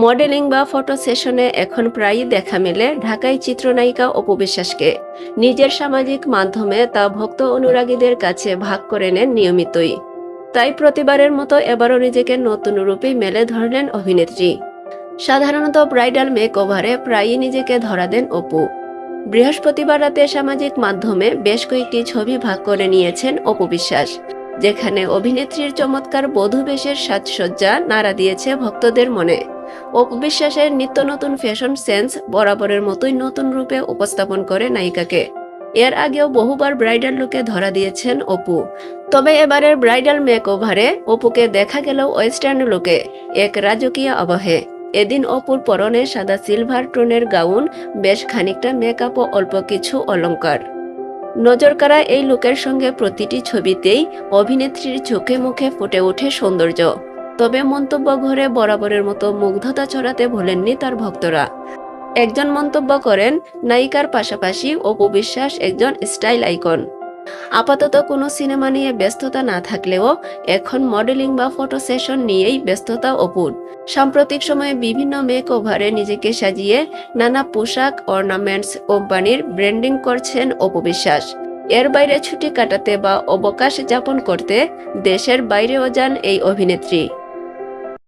Modelling বা photo সেশনে এখন প্রায়ই দেখা মেলে ঢাকায় চিত্রনায়িকা অপু বিশ্বাসকে। নিজের সামাজিক মাধ্যমে তা ভক্ত অনুরাগীদের কাছে ভাগ করে নেন নিয়মিতই। তাই প্রতিবারের মতো এবারও নিজেকে নতুন রূপে মেলে ধরলেন অভিনেত্রী। সাধারণত ব্রাইডাল মেক ওভারে প্রায়ই নিজেকে ধরা দেন অপু। বৃহস্পতিবার রাতে সামাজিক মাধ্যমে বেশ কয়েকটি ছবি ভাগ করে নিয়েছেন অপু বিশ্বাস, যেখানে অভিনেত্রীর চমৎকার বধূ বেশের সাজসজ্জা নাড়া দিয়েছে ভক্তদের মনে। অপু বিশ্বাসের নিত্য নতুন ফ্যাশন সেন্স বরাবরের মতোই নতুন রূপে উপস্থাপন করে নায়িকাকে। এর আগেও বহুবার ব্রাইডাল লুকে ধরা দিয়েছেন অপু। তবে এবারের ব্রাইডাল মেক ওভারে অপুকে দেখা গেল ওয়েস্টার্ন লুকে এক রাজকীয় আবহে এদিন অপুর পরনে সাদা সিলভার টোনের গাউন বেশ খানিকটা মেকআপ ও অল্প কিছু অলংকার। নজরকাড়া এই লুকের সঙ্গে প্রতিটি ছবিতেই অভিনেত্রীর চোখে মুখে ফুটে ওঠে সৌন্দর্য। তবে মন্তব্য ঘরে বরাবরের মতো মুগ্ধতা ছড়াতে ভোলেননি তার ভক্তরা। একজন মন্তব্য করেন, নায়িকার পাশাপাশি অপু বিশ্বাস একজন স্টাইল আইকন। আপাতত কোনো সিনেমা নিয়ে ব্যস্ততা না থাকলেও এখন মডেলিং বা ফটো সেশন নিয়েই ব্যস্ততা অপুর সাম্প্রতিক সময়ে বিভিন্ন মেক ওভারে নিজেকে সাজিয়ে নানা পোশাক, অর্নামেন্টস কোম্পানির ব্র্যান্ডিং করছেন অপু বিশ্বাস। এর বাইরে ছুটি কাটাতে বা অবকাশ যাপন করতে দেশের বাইরেও যান এই অভিনেত্রী।